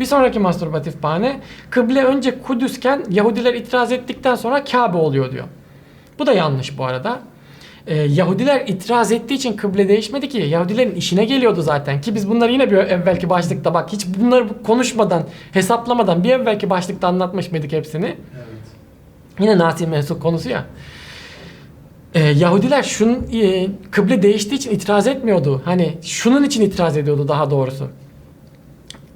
Bir sonraki mastürbatif bahane kıble önce Kudüs'ken Yahudiler itiraz ettikten sonra Kabe oluyor diyor. Bu da yanlış bu arada. Ee, Yahudiler itiraz ettiği için kıble değişmedi ki. Yahudilerin işine geliyordu zaten. Ki biz bunları yine bir evvelki başlıkta bak hiç bunları konuşmadan, hesaplamadan bir evvelki başlıkta anlatmış mıydık hepsini? Evet. Yine Nasih mensup konusu ya. Ee, Yahudiler şunun e, kıble değiştiği için itiraz etmiyordu. Hani şunun için itiraz ediyordu daha doğrusu.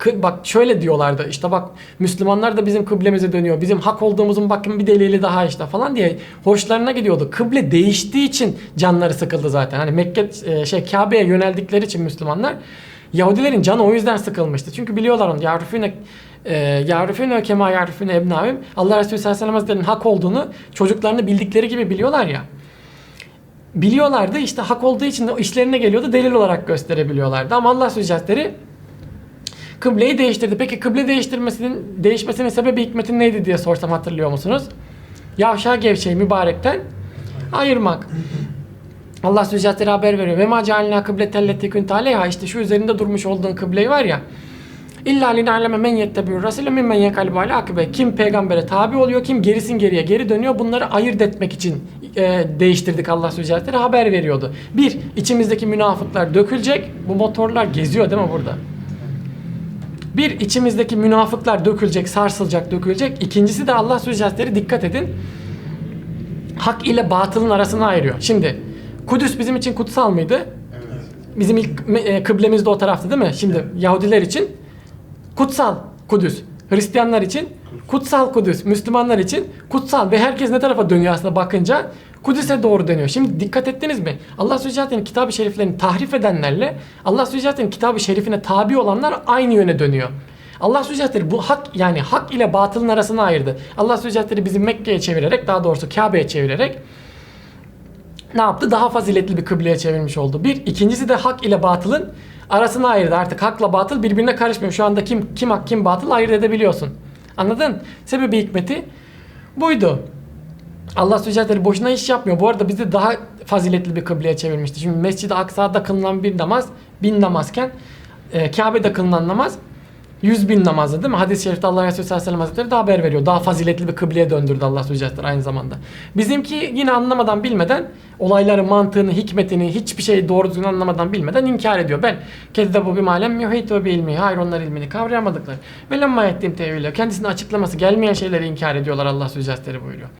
Bak şöyle diyorlardı işte bak Müslümanlar da bizim kıblemize dönüyor. Bizim hak olduğumuzun bakın bir delili daha işte falan diye hoşlarına gidiyordu. Kıble değiştiği için canları sıkıldı zaten. Hani Mekke e, şey Kabe'ye yöneldikleri için Müslümanlar Yahudilerin canı o yüzden sıkılmıştı. Çünkü biliyorlar onu. Yarifine e, yarifine kema yarifine ebnavim. Allah Resulü sallallahu aleyhi ve hak olduğunu çocuklarını bildikleri gibi biliyorlar ya biliyorlardı işte hak olduğu için de işlerine geliyordu delil olarak gösterebiliyorlardı ama Allah Hazretleri kıbleyi değiştirdi. Peki kıble değiştirmesinin değişmesinin sebebi hikmeti neydi diye sorsam hatırlıyor musunuz? Yavşağı gevşeyi mübarekten ayırmak. Allah Hazretleri haber veriyor. Ve ma cealna kıbleten leti kunte aleyha işte şu üzerinde durmuş olduğun kıbleyi var ya. İlla lina'leme men yettebi'ur rasule mimmen yekalbu ala akibe. Kim peygambere tabi oluyor, kim gerisin geriye geri dönüyor. Bunları ayırt etmek için e, değiştirdik Allah Hazretleri haber veriyordu. Bir, içimizdeki münafıklar dökülecek. Bu motorlar geziyor değil mi burada? Bir, içimizdeki münafıklar dökülecek, sarsılacak, dökülecek. İkincisi de Allah Hazretleri dikkat edin. Hak ile batılın arasını ayırıyor. Şimdi Kudüs bizim için kutsal mıydı? Evet. Bizim ilk e, kıblemiz de o tarafta değil mi? Şimdi Yahudiler için kutsal Kudüs. Hristiyanlar için kutsal Kudüs. Müslümanlar için kutsal ve herkes ne tarafa dönüyor aslında bakınca Kudüs'e doğru dönüyor. Şimdi dikkat ettiniz mi? Allah Subhanahu kitabı şeriflerini tahrif edenlerle Allah Subhanahu kitabı şerifine tabi olanlar aynı yöne dönüyor. Allah Subhanahu bu hak yani hak ile batılın arasını ayırdı. Allah Subhanahu bizi Mekke'ye çevirerek daha doğrusu Kabe'ye çevirerek ne yaptı? Daha faziletli bir kıbleye çevirmiş oldu. Bir. ikincisi de hak ile batılın arasını ayırdı. Artık hakla batıl birbirine karışmıyor. Şu anda kim kim hak kim batıl ayırt edebiliyorsun. Anladın? Sebebi hikmeti buydu. Allah Subhanahu boşuna iş yapmıyor. Bu arada bizi daha faziletli bir kıbleye çevirmişti. Şimdi Mescid-i Aksa'da kılınan bir namaz bin namazken e, Kabe'de kılınan namaz 100 bin namazdı değil mi? Hadis-i şerifte Allah Resulü sallallahu aleyhi ve sellem hazretleri de haber veriyor. Daha faziletli bir kıbleye döndürdü Allah Subhanahu aynı zamanda. Bizimki yine anlamadan bilmeden olayları, mantığını, hikmetini hiçbir şeyi doğru düzgün anlamadan bilmeden inkar ediyor. Ben kedide bu bir malem yuhit ve ilmi. Hayır onlar ilmini kavrayamadıkları. Ve lemma ettiğim tevhile. Kendisinin açıklaması gelmeyen şeyleri inkar ediyorlar Allah Subhanahu buyuruyor.